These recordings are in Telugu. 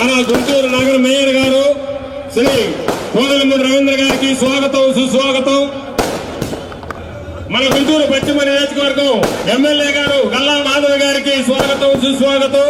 మన గుంటూరు నగర మేయర్ గారు శ్రీ కోదలమూడి రవీంద్ర గారికి స్వాగతం సుస్వాగతం. మన గుంటూరు పశ్చిమ నియోజకవర్గం ఎమ్మెల్యే గారు గల్లా మాధవ్ గారికి స్వాగతం సుస్వాగతం.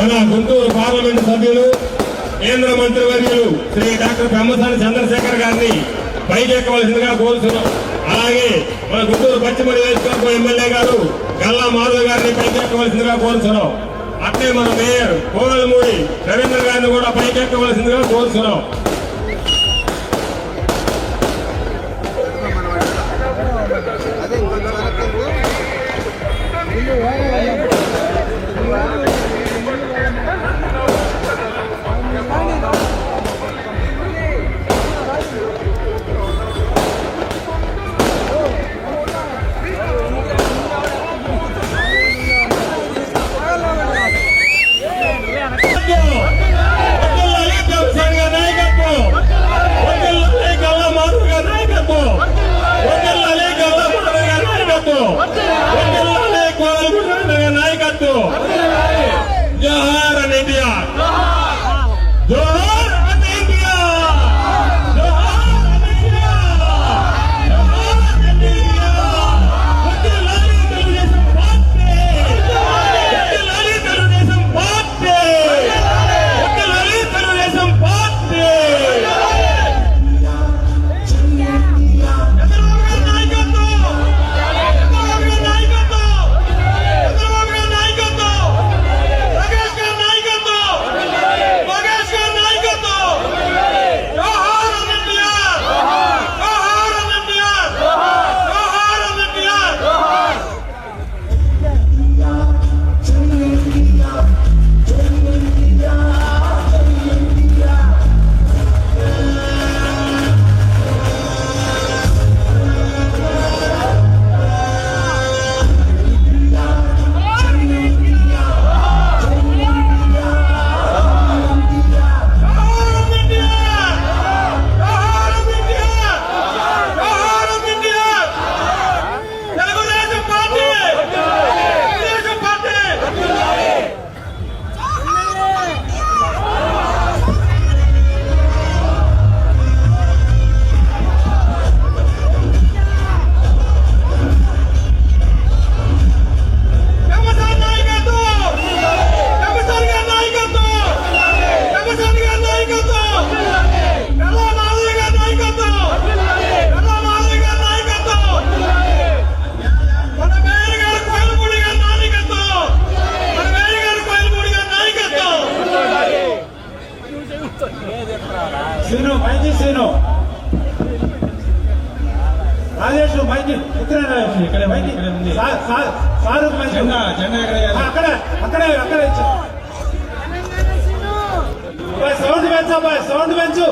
మన గుంటూరు పార్లమెంట్ సభ్యులు కేంద్ర మంత్రి వర్యులు శ్రీ డాక్టర్ బ్రహ్మసాని చంద్రశేఖర్ గారిని పైకెక్కవలసిందిగా కోరుతున్నాం అలాగే మన గుంటూరు పశ్చిమ నియోజకవర్గం ఎమ్మెల్యే గారు గల్లా మాధవ్ గారిని పైకెక్కవలసిందిగా కోరుతున్నాం అట్లే మన మేయర్ కోవలమూడి రవీంద్ర గారిని కూడా పైకెక్కవలసిందిగా కోరుతున్నాం రాజేశ్ను రాజేష్ మైకి ఇక్కడ రాజేష్ ఇక్కడ మైకి. ఇక్కడ ఉంది. సారు అక్కడే సౌండ్ సౌండ్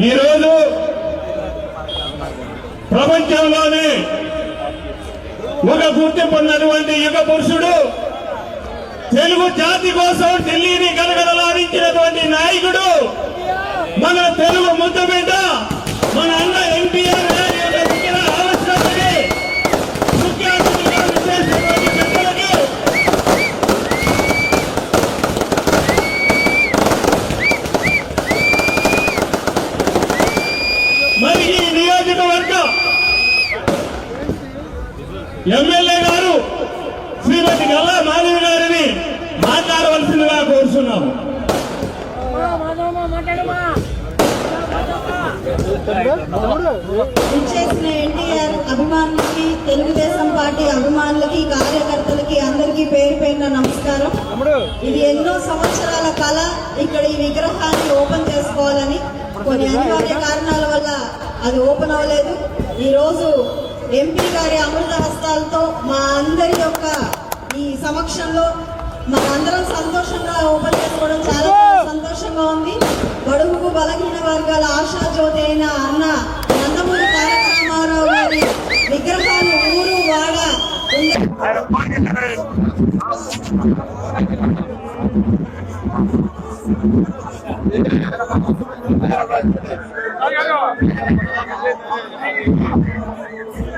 ఈరోజు ప్రపంచంలోనే ఒక గుర్తింపు యుగ పురుషుడు తెలుగు జాతి కోసం ఢిల్లీని గలగలలాడించినటువంటి నాయకుడు మన తెలుగు ముద్దబిడ్డ మన అన్న ఎంపీ గారి యొక్క విగ్రహ ఆవిష్కరణకి ముఖ్య అతిథిగా విచ్చేసినటువంటి పెద్దలకి మరి ఈ నియోజకవర్గం ఎమ్మెల్యే గారు శ్రీమతి గల్లా మాధవి గారిని మాట్లాడవలసిందిగా కోరుతున్నాము ఇచ్చేసిన ఎన్టీఆర్ అభిమానులకి తెలుగుదేశం పార్టీ అభిమానులకి కార్యకర్తలకి అందరికీ పేరు పేరున నమస్కారం. ఇది ఎన్నో సంవత్సరాల కళ. ఇక్కడ ఈ విగ్రహాన్ని ఓపెన్ చేసుకోవాలని కొన్ని అనివార్య కారణాల వల్ల అది ఓపెన్ అవ్వలేదు. ఈ రోజు ఎంపీ గారి అమృత హస్తాలతో మా అందరి యొక్క ఈ సమక్షంలో మనందరం సంతోషంగా ఓపెన్ చేసుకోవడం చాలా సంతోషంగా ఉంది. బడుగు బలహీన వర్గాల ఆశా జ్యోతి అయిన అన్న నందమూరి తారక రామారావు గారి విగ్రహాలు ఊరు వాడ ఉండే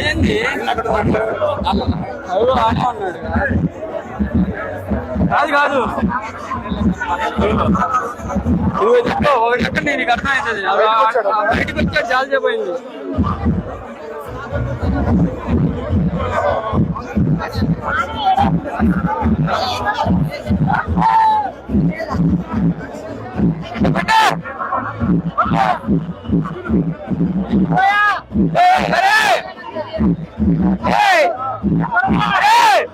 ఏంది? అక్కడ అయ్యో ఆట ఉన్నాడు కాదు కాదు. నువ్వు చెప్పు ఒకటి చెప్పండి నీకు అర్థమవుతుంది. బయటకు వచ్చే చాలా చెప్పయింది వాణి ఎందుకట్లా అటు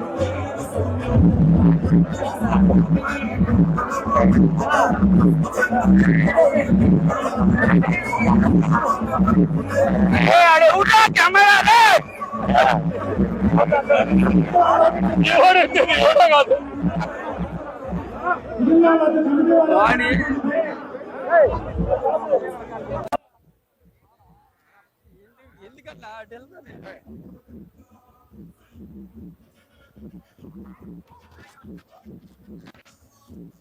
ఎంపీ గారి దారి వాళ్ళ అబ్బాయి బాబు దారి ఇవ్వండి బాబు ఎంపీ గారికి Thank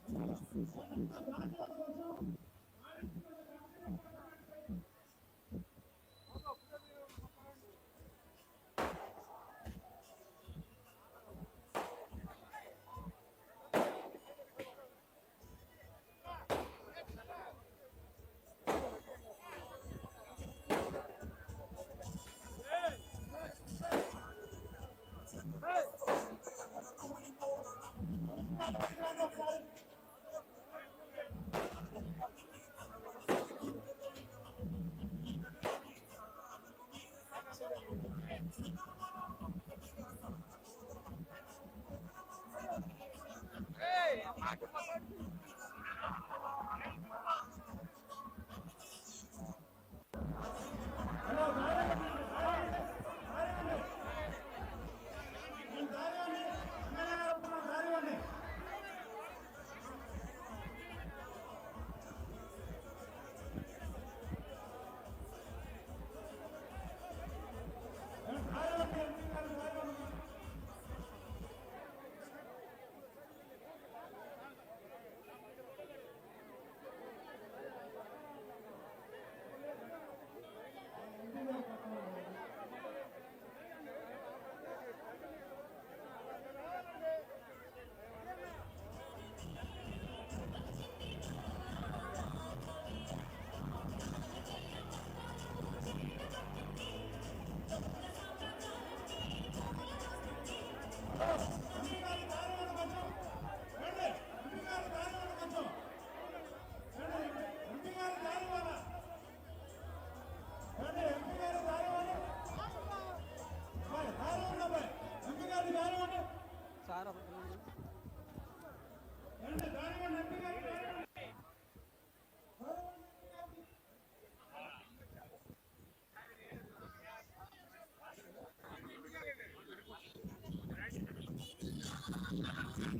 you.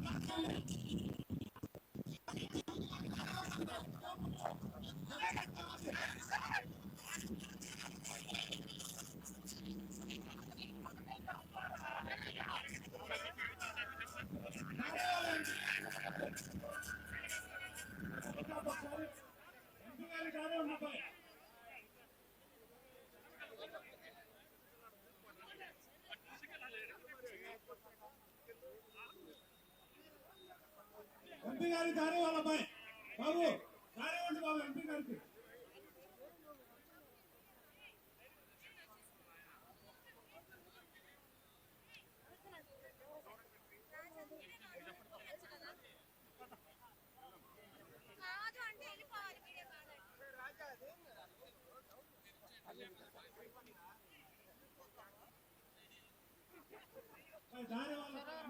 かっこよくていい。MP గారి దారి వాళ్ళు కొంచెం బాబు దారి ఇవ్వండి బాబు ఎంపీ గారి దారి ఇవ్వండి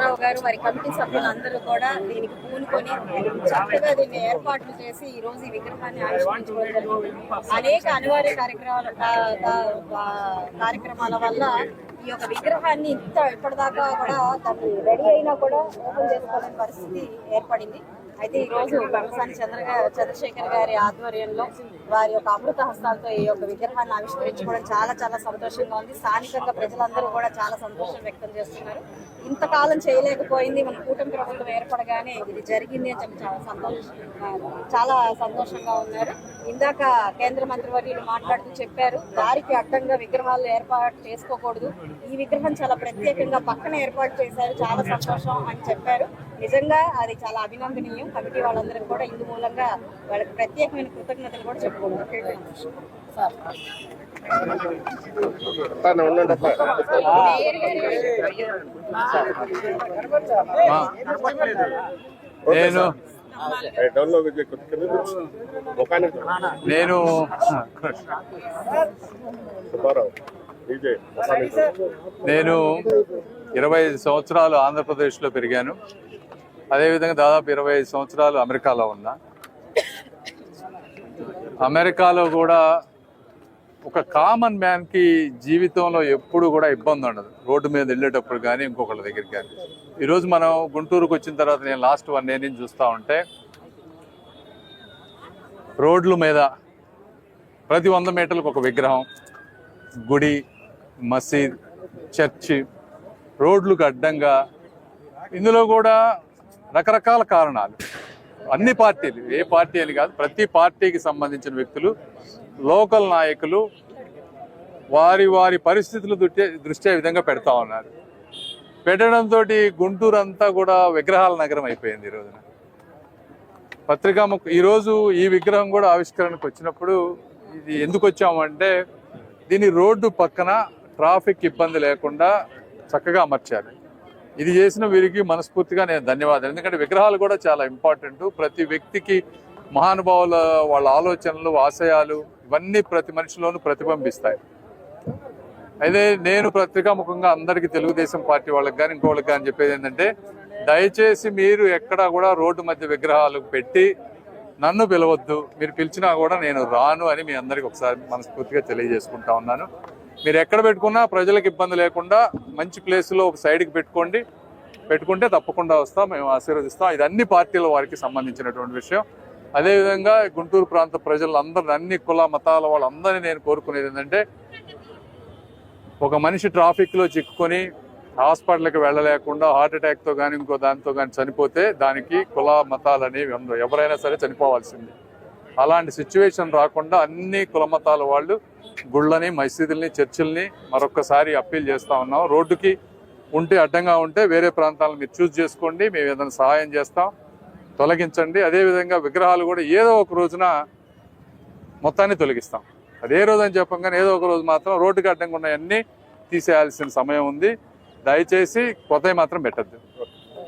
రావు గారు వారి కమిటీ సభ్యులందరూ కూడా దీనికి పూనుకొని చక్కగా దీన్ని ఏర్పాట్లు చేసి ఈ రోజు ఈ విగ్రహాన్ని ఆవిష్కరించుకోవడం అనేక అనివార్య కార్యక్రమాల కార్యక్రమాల వల్ల ఈ యొక్క విగ్రహాన్ని ఇంత ఇప్పటిదాకా కూడా దాన్ని రెడీ అయినా కూడా ఓపెన్ చేసుకోలేని పరిస్థితి ఏర్పడింది. అయితే ఈ రోజు కమసాని చంద్ర చంద్రశేఖర్ గారి ఆధ్వర్యంలో వారి యొక్క అమృత హస్తాలతో ఈ యొక్క విగ్రహాన్ని ఆవిష్కరించుకోవడం చాలా చాలా సంతోషంగా ఉంది. స్థానికంగా ప్రజలందరూ కూడా చాలా సంతోషం వ్యక్తం చేస్తున్నారు. ఇంతకాలం చేయలేకపోయింది. మన కూటమి ప్రభుత్వం ఏర్పడగానే ఇది జరిగింది అని చెప్పి చాలా సంతోషం చాలా సంతోషంగా ఉన్నారు. ఇందాక కేంద్ర మంత్రి వర్యులు మాట్లాడుతూ చెప్పారు దారికి అడ్డంగా విగ్రహాలు ఏర్పాటు చేసుకోకూడదు. ఈ విగ్రహం చాలా ప్రత్యేకంగా పక్కన ఏర్పాటు చేశారు. చాలా సంతోషం అని చెప్పారు. నిజంగా అది చాలా అభినందనీయం. కమిటీ వాళ్ళందరికీ కూడా ఇందు మూలంగా వాళ్ళకి ప్రత్యేకమైన కృతజ్ఞతలు కూడా చెప్పుకోవడం నేను నేను ఇరవై ఐదు సంవత్సరాలు ఆంధ్రప్రదేశ్లో పెరిగాను. అదేవిధంగా దాదాపు ఇరవై ఐదు సంవత్సరాలు అమెరికాలో ఉన్నా. అమెరికాలో కూడా ఒక కామన్ మ్యాన్కి జీవితంలో ఎప్పుడు కూడా ఇబ్బంది ఉండదు. రోడ్డు మీద వెళ్ళేటప్పుడు కానీ ఇంకొకళ్ళ దగ్గరికి కానీ ఈరోజు మనం గుంటూరుకు వచ్చిన తర్వాత నేను లాస్ట్ వన్ ఇయర్ నుంచి చూస్తూ ఉంటే రోడ్ల మీద ప్రతి వంద మీటర్లకు ఒక విగ్రహం గుడి మసీద్ చర్చి రోడ్లకు అడ్డంగా. ఇందులో కూడా రకరకాల కారణాలు. అన్ని పార్టీలు ఏ పార్టీ అని కాదు ప్రతి పార్టీకి సంబంధించిన వ్యక్తులు లోకల్ నాయకులు వారి వారి పరిస్థితులు దృష్ట్యా విధంగా పెడతా ఉన్నారు. పెట్టడంతో గుంటూరు అంతా కూడా విగ్రహాల నగరం అయిపోయింది ఈ రోజున. పత్రికా ముఖ ఈరోజు ఈ విగ్రహం కూడా ఆవిష్కరణకు వచ్చినప్పుడు ఇది ఎందుకు వచ్చామంటే దీని రోడ్డు పక్కన ట్రాఫిక్ ఇబ్బంది లేకుండా చక్కగా అమర్చాలి ఇది చేసిన వీరికి మనస్ఫూర్తిగా నేను ధన్యవాదాలు. ఎందుకంటే విగ్రహాలు కూడా చాలా ఇంపార్టెంట్. ప్రతి వ్యక్తికి మహానుభావుల వాళ్ళ ఆలోచనలు ఆశయాలు ఇవన్నీ ప్రతి మనిషిలోనూ ప్రతిబింబిస్తాయి. అయితే నేను పత్రికాముఖంగా అందరికీ తెలుగుదేశం పార్టీ వాళ్ళకి కానీ ఇంకోళ్ళకి కానీ చెప్పేది ఏంటంటే దయచేసి మీరు ఎక్కడా కూడా రోడ్డు మధ్య విగ్రహాలు పెట్టి నన్ను పిలవద్దు. మీరు పిలిచినా కూడా నేను రాను అని మీ అందరికి ఒకసారి మనస్ఫూర్తిగా తెలియజేసుకుంటా ఉన్నాను. మీరు ఎక్కడ పెట్టుకున్నా ప్రజలకు ఇబ్బంది లేకుండా మంచి ప్లేస్లో ఒక సైడ్కి పెట్టుకోండి. పెట్టుకుంటే తప్పకుండా వస్తాం మేము ఆశీర్వదిస్తాం. ఇది అన్ని పార్టీల వారికి సంబంధించినటువంటి విషయం. అదేవిధంగా గుంటూరు ప్రాంత ప్రజలందరిని అన్ని కుల మతాల వాళ్ళందరినీ నేను కోరుకునేది ఏంటంటే ఒక మనిషి ట్రాఫిక్లో చిక్కుకొని హాస్పిటల్కి వెళ్ళలేకుండా హార్ట్ అటాక్తో కానీ ఇంకో దానితో కానీ చనిపోతే దానికి కుల మతాలు అనేవి ఎవరైనా సరే చనిపోవాల్సింది. అలాంటి సిచ్యువేషన్ రాకుండా అన్ని కులమతాల వాళ్ళు గుళ్ళని మసీదుల్ని చర్చిల్ని మరొకసారి అప్పీల్ చేస్తా ఉన్నాం. రోడ్డుకి ఉంటే అడ్డంగా ఉంటే వేరే ప్రాంతాలను మీరు చూస్ చేసుకోండి. మేము ఏదైనా సహాయం చేస్తాం. తొలగించండి. అదేవిధంగా విగ్రహాలు కూడా ఏదో ఒక రోజున మొత్తాన్ని తొలగిస్తాం. అదే రోజు అని చెప్పంగానే ఏదో ఒక రోజు మాత్రం రోడ్డుకి అడ్డంగా ఉన్నాయన్నీ తీసేయాల్సిన సమయం ఉంది. దయచేసి కొత్తవి మాత్రం పెట్టద్దు.